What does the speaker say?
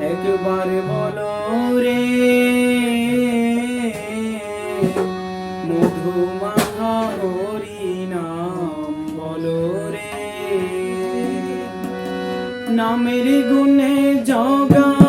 একবার বলো রে। মধু মাখা হরি নাম বলো রে। নামের গুণে জগা